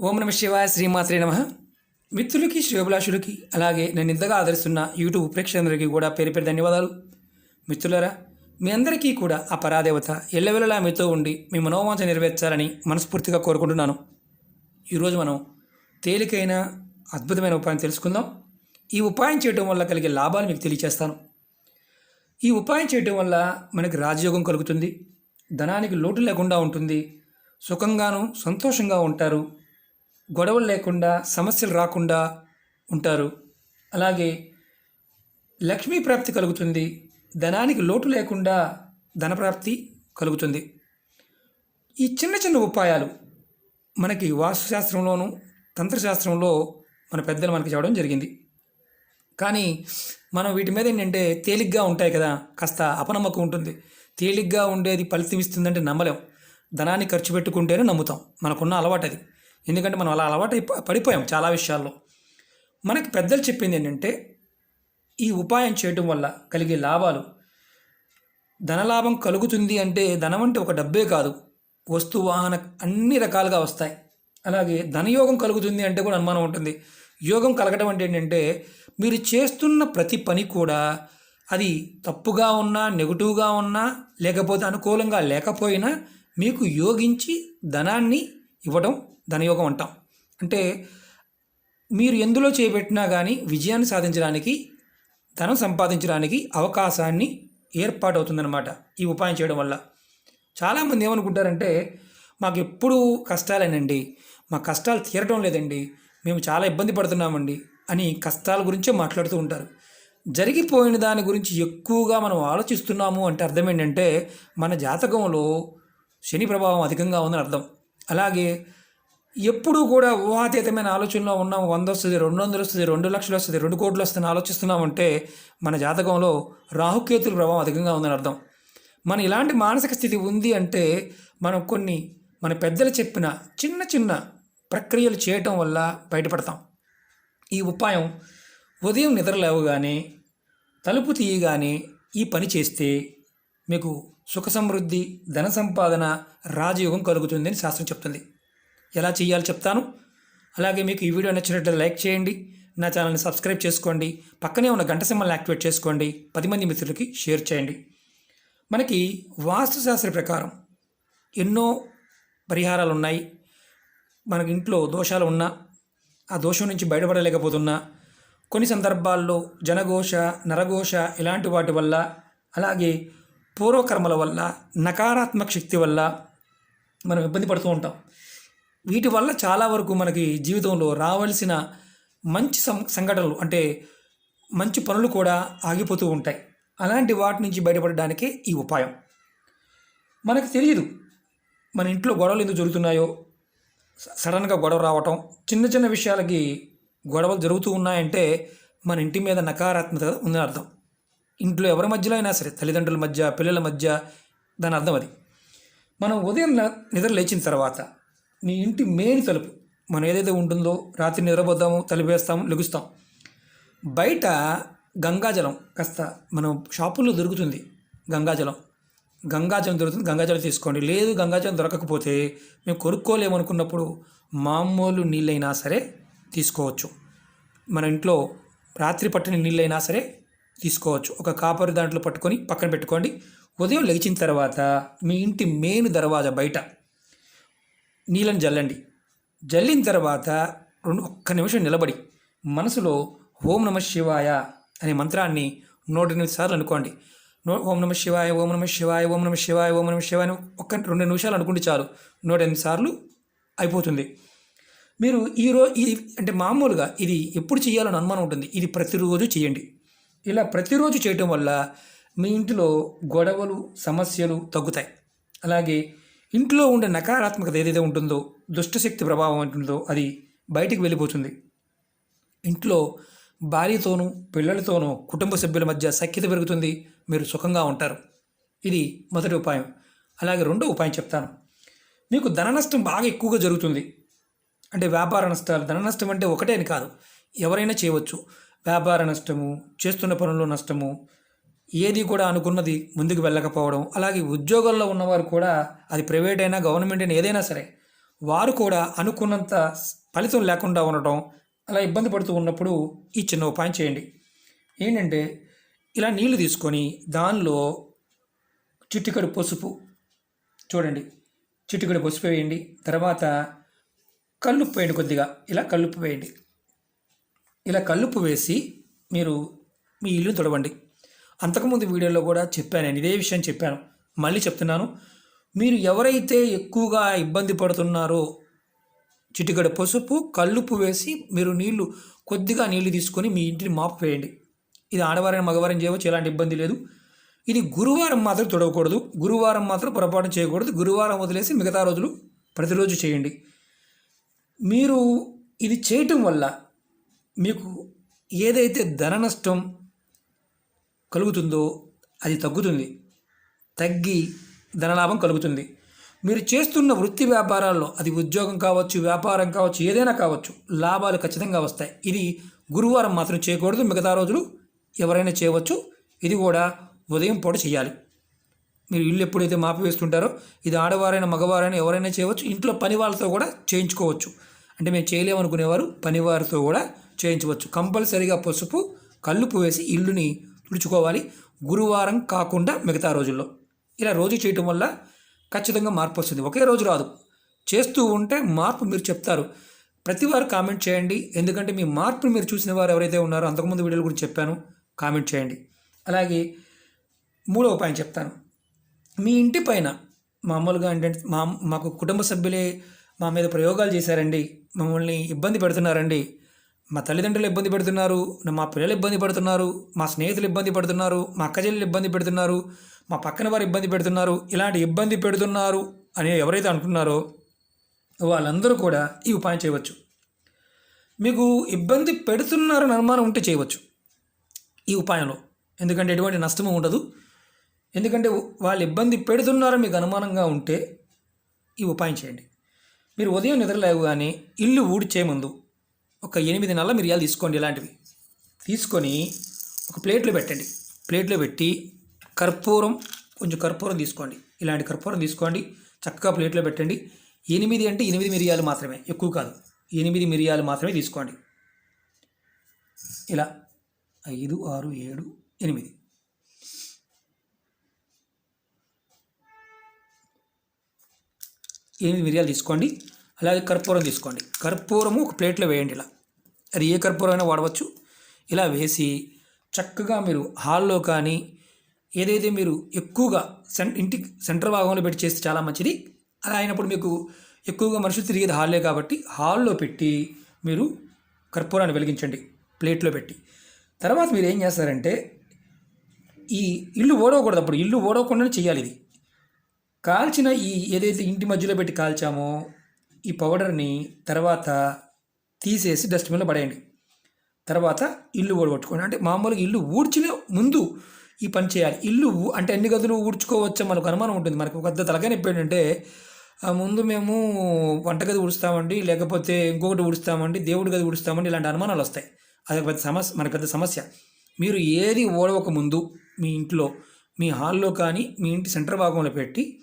ఓం నమ శివాయ శ్రీమాత్రే నమ. మిత్రులకి శ్రేభిలాషులకి అలాగే నేను ఇంతగా ఆదరిస్తున్న యూట్యూబ్ ప్రేక్షకులందరికీ కూడా పేరు పేరు ధన్యవాదాలు. మిత్రులరా మీ అందరికీ కూడా ఆ పరాదేవత ఎల్లవెల్లలా మీతో ఉండి మీ మనోవాంఛ నెరవేర్చాలని మనస్ఫూర్తిగా కోరుకుంటున్నాను. ఈరోజు మనం తేలికైన అద్భుతమైన ఉపాయం తెలుసుకుందాం. ఈ ఉపాయం చేయడం వల్ల కలిగే లాభాలు మీకు తెలియచేస్తాను. ఈ ఉపాయం చేయటం వల్ల మనకి రాజయోగం కలుగుతుంది. ధనానికి లోటు లేకుండా ఉంటుంది. సుఖంగాను సంతోషంగా ఉంటారు. గొడవలు లేకుండా సమస్యలు రాకుండా ఉంటారు. అలాగే లక్ష్మీ ప్రాప్తి కలుగుతుంది. ధనానికి లోటు లేకుండా ధనప్రాప్తి కలుగుతుంది. ఈ చిన్న చిన్న ఉపాయాలు మనకి వాస్తుశాస్త్రంలోను తంత్రశాస్త్రంలో మన పెద్దలు మనకి చెప్పడం జరిగింది. కానీ మనం వీటి మీద ఏంటంటే తేలిగ్గా ఉంటాయి కదా కాస్త అపనమ్మకం ఉంటుంది. తేలిగ్గా ఉండేది ఫలితం ఇస్తుందంటే నమ్మలేం. ధనాన్ని ఖర్చు పెట్టుకుంటేనే నమ్ముతాం. మనకున్న అలవాటు అది ఎందుకంటే మనం అలా అలవాటు పడిపోయాం చాలా విషయాల్లో. మనకి పెద్దలు చెప్పింది ఏంటంటే ఈ ఉపాయం చేయటం వల్ల కలిగే లాభాలు. ధనలాభం కలుగుతుంది అంటే ధనం అంటే ఒక డబ్బే కాదు. వస్తు వాహన అన్ని రకాలుగా వస్తాయి. అలాగే ధనయోగం కలుగుతుంది అంటే కూడా అనుమానం ఉంటుంది. యోగం కలగడం అంటే ఏంటంటే మీరు చేస్తున్న ప్రతి పని కూడా అది తప్పుగా ఉన్నా నెగిటివ్గా ఉన్నా లేకపోతే అనుకూలంగా లేకపోయినా మీకు యోగించి ధనాన్ని ఇవ్వడం ధనయోగం అంటాం. అంటే మీరు ఎందులో చేపెట్టినా కానీ విజయాన్ని సాధించడానికి ధనం సంపాదించడానికి అవకాశాన్ని ఏర్పాటు అవుతుందన్నమాట ఈ ఉపాయం చేయడం వల్ల. చాలామంది ఏమనుకుంటారంటే మాకు ఎప్పుడూ కష్టాలేనండి మా కష్టాలు తీరడం లేదండి మేము చాలా ఇబ్బంది పడుతున్నామండి అని కష్టాల గురించే మాట్లాడుతూ ఉంటారు. జరిగిపోయిన దాని గురించి ఎక్కువగా మనం ఆలోచిస్తున్నాము అంటే అర్థం ఏంటంటే మన జాతకంలో శని ప్రభావం అధికంగా ఉందని అర్థం. అలాగే ఎప్పుడూ కూడా ఊహాతీతమైన ఆలోచనలో ఉన్నాం. వంద వస్తుంది రెండు వందలు వస్తుంది రెండు లక్షలు వస్తుంది రెండు కోట్లు వస్తుంది ఆలోచిస్తున్నామంటే మన జాతకంలో రాహుకేతుల ప్రభావం అధికంగా ఉందని అర్థం. మన ఇలాంటి మానసిక స్థితి ఉంది అంటే మనం కొన్ని మన పెద్దలు చెప్పిన చిన్న చిన్న ప్రక్రియలు చేయటం వల్ల బయటపడతాం. ఈ ఉపాయం ఉదయం నిద్ర లేవగానే తలుపు తీయగానే ఈ పని చేస్తే మీకు సుఖ సమృద్ధి ధన సంపాదన రాజయోగం కలుగుతుందని శాస్త్రం చెప్తుంది. ఎలా చేయాలో చెప్తాను. అలాగే మీకు ఈ వీడియో నచ్చినట్లయితే లైక్ చేయండి. నా ఛానల్ని సబ్స్క్రైబ్ చేసుకోండి. పక్కనే ఉన్న గంట సింబల్ని యాక్టివేట్ చేసుకోండి. పది మంది మిత్రులకి షేర్ చేయండి. మనకి వాస్తుశాస్త్ర ప్రకారం ఎన్నో పరిహారాలు ఉన్నాయి మనకి ఇంట్లో దోషాలు ఉన్నా ఆ దోషం నుంచి బయటపడలేకపోతున్నా కొన్ని సందర్భాల్లో జనఘోష నరఘోష ఇలాంటి వాటి వల్ల అలాగే పూర్వకర్మల వల్ల నకారాత్మక శక్తి వల్ల మనం ఇబ్బంది పడుతూ ఉంటాం. వీటి వల్ల చాలా వరకు మనకి జీవితంలో రావాల్సిన మంచి సం సంఘటనలు అంటే మంచి పనులు కూడా ఆగిపోతూ ఉంటాయి. అలాంటి వాటి నుంచి బయటపడడానికే ఈ ఉపాయం. మనకు తెలియదు మన ఇంట్లో గొడవలు ఎందుకు జరుగుతున్నాయో. సడన్గా గొడవ రావటం చిన్న చిన్న విషయాలకి గొడవలు జరుగుతూ ఉన్నాయంటే మన ఇంటి మీద నకారాత్మకత ఉందని అర్థం. ఇంట్లో ఎవరి మధ్యలో అయినా సరే తల్లిదండ్రుల మధ్య పిల్లల మధ్య దాని అర్థం అది. మనం ఉదయం నిద్ర లేచిన తర్వాత నీ ఇంటి మెయిన్ తలుపు మనం ఏదైతే ఉంటుందో రాత్రి నిద్రపోతాము తలుపు లెగుస్తాం. బయట గంగాజలం కాస్త మనం షాపుల్లో దొరుకుతుంది గంగాజలం. గంగాజలం దొరుకుతుంది గంగాజలం తీసుకోండి. లేదు గంగాజలం దొరకకపోతే మేము కొనుక్కోలేమనుకున్నప్పుడు మామూలు నీళ్ళైనా సరే తీసుకోవచ్చు. మన ఇంట్లో రాత్రి పట్టిన నీళ్ళైనా సరే తీసుకోవచ్చు. ఒక కాపర్ దాంట్లో పట్టుకొని పక్కన పెట్టుకోండి. ఉదయం లేచిన తర్వాత మీ ఇంటి మెయిన్ దర్వాజా బయట నీళ్ళని జల్లండి. జల్లిన తర్వాత రెండు ఒక్క నిమిషం నిలబడి మనసులో ఓం నమ శివాయ అనే మంత్రాన్ని నూట ఎనిమిది సార్లు అనుకోండి. నో- ఓం నమ శివాయ ఓం నమ శివాయ ఓం నమ శివాయ ఓం నమ శివాయ ఒక్క రెండు నిమిషాలు అనుకుంటే చాలు. నూట ఎనిమిది సార్లు అయిపోతుంది. మీరు ఈరోజు ఇది అంటే మామూలుగా ఇది ఎప్పుడు చేయాలని అనుమానం ఉంటుంది. ఇది ప్రతిరోజు చేయండి. ఇలా ప్రతిరోజు చేయటం వల్ల మీ ఇంటిలో గొడవలు సమస్యలు తగ్గుతాయి. అలాగే ఇంట్లో ఉండే నకారాత్మకత ఏదైతే ఉంటుందో దుష్టశక్తి ప్రభావం ఉంటుందో అది బయటికి వెళ్ళిపోతుంది. ఇంట్లో భార్యతోనూ పిల్లలతోనూ కుటుంబ సభ్యుల మధ్య సఖ్యత పెరుగుతుంది మీరు సుఖంగా ఉంటారు. ఇది మొదటి ఉపాయం. అలాగే రెండో ఉపాయం చెప్తాను. మీకు ధన నష్టం బాగా ఎక్కువగా జరుగుతుంది. అంటే వ్యాపార నష్టాలు ధన నష్టం అంటే ఒకటే అని కాదు. ఎవరైనా చేయవచ్చు. వ్యాపార నష్టము చేస్తున్న పనుల్లో నష్టము ఏది కూడా అనుకున్నది ముందుకు వెళ్ళకపోవడం అలాగే ఉద్యోగాల్లో ఉన్నవారు కూడా అది ప్రైవేట్ అయినా గవర్నమెంట్ అయినా ఏదైనా సరే వారు కూడా అనుకున్నంత ఫలితం లేకుండా ఉండటం అలా ఇబ్బంది పడుతూ ఉన్నప్పుడు ఈ చిన్న ఉపాయం చేయండి. ఏంటంటే ఇలా నీళ్ళు తీసుకొని దానిలో చిట్టికడు పసుపు చూడండి. చిటికడు పసుపు వేయండి. తర్వాత కల్లుప్పు వేయండి కొద్దిగా. ఇలా కల్లుప్పు వేయండి. ఇలా కల్లుప్పు వేసి మీరు మీ ఇల్లు తొడవండి. అంతకుముందు వీడియోలో కూడా చెప్పాను నేను ఇదే విషయం చెప్పాను. మళ్ళీ చెప్తున్నాను. మీరు ఎవరైతే ఎక్కువగా ఇబ్బంది పడుతున్నారో చిటికడ పసుపు కల్లుపు వేసి మీరు నీళ్ళు కొద్దిగా నీళ్ళు తీసుకొని మీ ఇంటిని మాపు వేయండి. ఇది ఆడవారైన మగవారం చేయవచ్చు ఎలాంటి ఇబ్బంది లేదు. ఇది గురువారం మాత్రం తొడవకూడదు. గురువారం మాత్రం పొరపాటు చేయకూడదు. గురువారం వదిలేసి మిగతా రోజులు ప్రతిరోజు చేయండి. మీరు ఇది చేయటం వల్ల మీకు ఏదైతే ధన నష్టం కలుగుతుందో అది తగ్గుతుంది. తగ్గి ధనలాభం కలుగుతుంది. మీరు చేస్తున్న వృత్తి వ్యాపారాల్లో అది ఉద్యోగం కావచ్చు వ్యాపారం కావచ్చు ఏదైనా కావచ్చు లాభాలు ఖచ్చితంగా వస్తాయి. ఇది గురువారం మాత్రం చేయకూడదు మిగతా రోజులు ఎవరైనా చేయవచ్చు. ఇది కూడా ఉదయం పూట చేయాలి. మీరు ఇల్లు ఎప్పుడైతే మాపి వేస్తుంటారో ఇది ఆడవారైనా మగవారైనా ఎవరైనా చేయవచ్చు. ఇంట్లో పని వాళ్ళతో కూడా చేయించుకోవచ్చు. అంటే మేము చేయలేమనుకునేవారు పనివారితో కూడా చేయించవచ్చు. కంపల్సరీగా పసుపు కల్లుపు వేసి ఇల్లుని తుడుచుకోవాలి. గురువారం కాకుండా మిగతా రోజుల్లో. ఇలా రోజు చేయటం వల్ల ఖచ్చితంగా మార్పు వస్తుంది. ఒకే రోజు రాదు. చేస్తూ ఉంటే మార్పు మీరు చెప్తారు. ప్రతి వారు కామెంట్ చేయండి. ఎందుకంటే మీ మార్పును మీరు చూసిన వారు ఎవరైతే ఉన్నారో అంతకుముందు వీడియో గురించి చెప్పాను. కామెంట్ చేయండి. అలాగే మూడో ఉపాయం చెప్తాను. మీ ఇంటి పైన మామూలుగా ఏంటంటే మా మాకు కుటుంబ సభ్యులే మా మీద ప్రయోగాలు చేశారండి. మమ్మల్ని ఇబ్బంది పెడుతున్నారండి. మా తల్లిదండ్రులు ఇబ్బంది పెడుతున్నారు మా పిల్లలు ఇబ్బంది పడుతున్నారు మా స్నేహితులు ఇబ్బంది పడుతున్నారు మా అక్క ఇబ్బంది పెడుతున్నారు మా పక్కన వారు ఇబ్బంది పెడుతున్నారు ఇలాంటి ఇబ్బంది పెడుతున్నారు అని ఎవరైతే అనుకున్నారో వాళ్ళందరూ కూడా ఈ ఉపాయం చేయవచ్చు. మీకు ఇబ్బంది పెడుతున్నారని అనుమానం ఉంటే చేయవచ్చు ఈ ఉపాయంలో. ఎందుకంటే ఎటువంటి నష్టము ఉండదు. ఎందుకంటే వాళ్ళు ఇబ్బంది పెడుతున్నారని మీకు అనుమానంగా ఉంటే ఈ ఉపాయం చేయండి. మీరు ఉదయం నిద్రలేవు కానీ ఇల్లు ఊడ్చే ముందు ఒక ఎనిమిది నల్ల మిరియాలు తీసుకోండి ఇలాంటివి. తీసుకొని ఒక ప్లేట్లో పెట్టండి. ప్లేట్లో పెట్టి కర్పూరం కొంచెం కర్పూరం తీసుకోండి. ఇలాంటి కర్పూరం తీసుకోండి. చక్కగా ప్లేట్లో పెట్టండి. ఎనిమిది అంటే ఎనిమిది మిరియాలు మాత్రమే ఎక్కువ కాదు. ఎనిమిది మిరియాలు మాత్రమే తీసుకోండి. ఇలా ఐదు ఆరు ఏడు ఎనిమిది. ఎనిమిది మిరియాలు తీసుకోండి. అలాగే కర్పూరం తీసుకోండి. కర్పూరము ఒక ప్లేట్లో వేయండి ఇలా. అది ఏ కర్పూరం అయినా వాడవచ్చు. ఇలా వేసి చక్కగా మీరు హాల్లో కానీ ఏదైతే మీరు ఎక్కువగా సెం ఇంటి సెంటర్ భాగంలో పెట్టి చేస్తే చాలా మంచిది. అలా అయినప్పుడు మీకు ఎక్కువగా మనుషులు తిరిగేది హాల్లే కాబట్టి హాల్లో పెట్టి మీరు కర్పూరాన్ని వెలిగించండి. ప్లేట్లో పెట్టి. తర్వాత మీరు ఏం చేస్తారంటే ఈ ఇల్లు ఓడవకూడదు అప్పుడు. ఇల్లు ఓడవకుండానే చేయాలి ఇది. కాల్చిన ఈ ఏదైతే ఇంటి మధ్యలో పెట్టి కాల్చామో ఈ పౌడర్ని తర్వాత తీసేసి డస్ట్బిన్లో పడేయండి. తర్వాత ఇల్లు ఓడగొట్టుకోండి అంటే మామూలుగా ఇల్లు ఊడ్చినే ముందు ఈ పని చేయాలి. ఇల్లు అంటే ఎన్ని గదులు ఊడ్చుకోవచ్చో మనకు అనుమానం ఉంటుంది. మనకు ఒక పెద్ద తలకాయ నొప్పి ఏంటంటే ఆ ముందు మేము వంటగది ఉడుస్తామండి లేకపోతే ఇంకొకటి ఊడుస్తామండి దేవుడి గది ఊడుస్తామండి ఇలాంటి అనుమానాలు వస్తాయి. అది పెద్ద సమస్య మనకు పెద్ద సమస్య. మీరు ఏది ఓడవక ముందు మీ ఇంట్లో మీ హాల్లో కానీ మీ ఇంటి సెంటర్ భాగంలో పెట్టి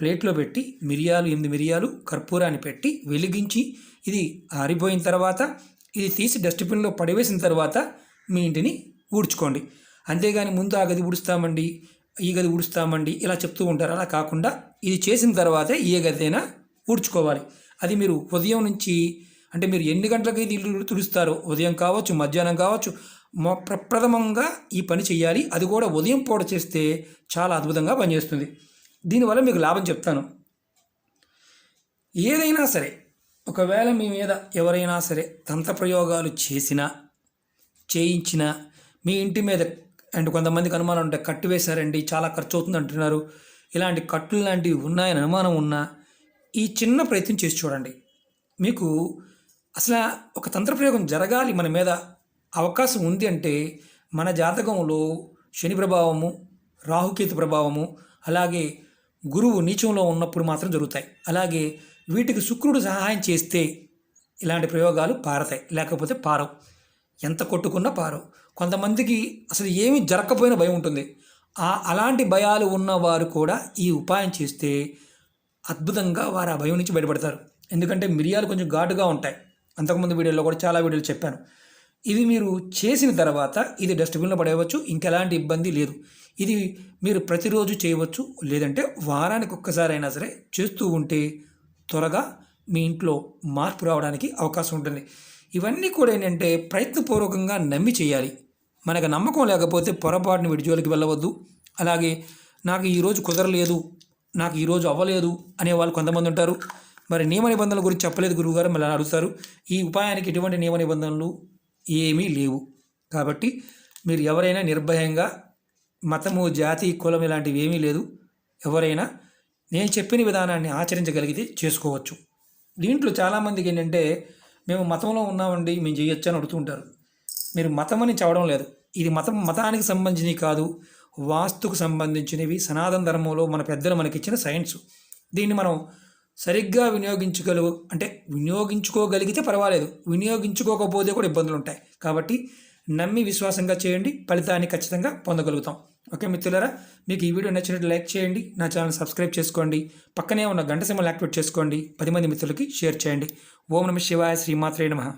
ప్లేట్లో పెట్టి మిరియాలు ఎనిమిది మిరియాలు కర్పూరాన్ని పెట్టి వెలిగించి ఇది ఆరిపోయిన తర్వాత ఇది తీసి డస్ట్బిన్లో పడివేసిన తర్వాత మీ ఇంటిని ఊడ్చుకోండి. అంతేగాని ముందు ఆ గది ఊడుస్తామండి ఈ గది ఊడుస్తామండి ఇలా చెప్తూ ఉంటారు. అలా కాకుండా ఇది చేసిన తర్వాతే ఏ గది అయినా ఊడ్చుకోవాలి. అది మీరు ఉదయం నుంచి అంటే మీరు ఎన్ని గంటలకు ఇది ఇల్లు తుడుస్తారో ఉదయం కావచ్చు మధ్యాహ్నం కావచ్చు మొ- ప్రప్రథమంగా ఈ పని చేయాలి. అది కూడా ఉదయం పూట చేస్తే చాలా అద్భుతంగా పనిచేస్తుంది. దీనివల్ల మీకు లాభం చెప్తాను. ఏదైనా సరే ఒకవేళ మీ మీద ఎవరైనా సరే తంత్ర ప్రయోగాలు చేసినా చేయించినా మీ ఇంటి మీద అండ్ కొంతమందికి అనుమానం ఉంటే కట్టు వేశారండి చాలా ఖర్చు అవుతుంది అంటున్నారు. ఇలాంటి కట్టులు లాంటివి ఉన్నాయని అనుమానం ఉన్నా ఈ చిన్న ప్రయత్నం చేసి చూడండి. మీకు అసలు ఒక తంత్ర ప్రయోగం జరగాలి మన మీద అవకాశం ఉంది అంటే మన జాతకంలో శని ప్రభావము రాహుకేతు ప్రభావము అలాగే గురువు నీచంలో ఉన్నప్పుడు మాత్రం జరుగుతాయి. అలాగే వీటికి శుక్రుడు సహాయం చేస్తే ఇలాంటి ప్రయోగాలు పారతాయి. లేకపోతే పారవు. ఎంత కొట్టుకున్నా పారవు. కొంతమందికి అసలు ఏమీ జరగకపోయినా భయం ఉంటుంది. ఆ అలాంటి భయాలు ఉన్నవారు కూడా ఈ ఉపాయం చేస్తే అద్భుతంగా వారు ఆ భయం నుంచి బయటపడతారు. ఎందుకంటే మిరియాలు కొంచెం ఘాటుగా ఉంటాయి. అంతకుముందు వీడియోలో కూడా చాలా వీడియోలు చెప్పాను. ఇది మీరు చేసిన తర్వాత ఇది డస్ట్బిన్లో పడేయవచ్చు ఇంకెలాంటి ఇబ్బంది లేదు. ఇది మీరు ప్రతిరోజు చేయవచ్చు లేదంటే వారానికి ఒక్కసారైనా సరే చేస్తూ ఉంటే త్వరగా మీ ఇంట్లో మార్పు రావడానికి అవకాశం ఉంటుంది. ఇవన్నీ కూడా ఏంటంటే ప్రయత్నపూర్వకంగా నమ్మి చేయాలి. మనకు నమ్మకం లేకపోతే పొరపాటున వీడి జోలికి వెళ్ళవద్దు. అలాగే నాకు ఈరోజు కుదరలేదు నాకు ఈరోజు అవ్వలేదు అనే వాళ్ళు కొంతమంది ఉంటారు. మరి నియమ నిబంధనల గురించి చెప్పలేదు గురువుగారు మళ్ళీ అడుగుతారు. ఈ ఉపాయానికి ఎటువంటి నియమ నిబంధనలు ఏమీ లేవు. కాబట్టి మీరు ఎవరైనా నిర్భయంగా మతము జాతి కులం ఇలాంటివి ఏమీ లేదు. ఎవరైనా నేను చెప్పిన విధానాన్ని ఆచరించగలిగితే చేసుకోవచ్చు. దీంట్లో చాలామందికి ఏంటంటే మేము మతంలో ఉన్నామండి మేము చేయొచ్చు అని అడుగుతుంటారు మీరు మతం అని చెప్పడం లేదు. ఇది మతం మతానికి సంబంధించినవి కాదు. వాస్తుకు సంబంధించినవి సనాతన ధర్మంలో మన పెద్దలు మనకిచ్చిన సైన్స్. దీన్ని మనం సరిగ్గా వినియోగించగలవు అంటే వినియోగించుకోగలిగితే పర్వాలేదు. వినియోగించుకోకపోతే కూడా ఇబ్బందులు ఉంటాయి కాబట్టి నమ్మి విశ్వాసంగా చేయండి. ఫలితాన్ని ఖచ్చితంగా పొందగలుగుతాం. ఓకే మిత్రులారా మీకు ఈ వీడియో నచ్చినట్టు లైక్ చేయండి. నా ఛానల్ సబ్స్క్రైబ్ చేసుకోండి. పక్కనే ఉన్న గంట సింబల్ యాక్టివేట్ చేసుకోండి. పది మంది మిత్రులకి షేర్ చేయండి. ఓం నమ శివాయ శ్రీమాత్రే నమః.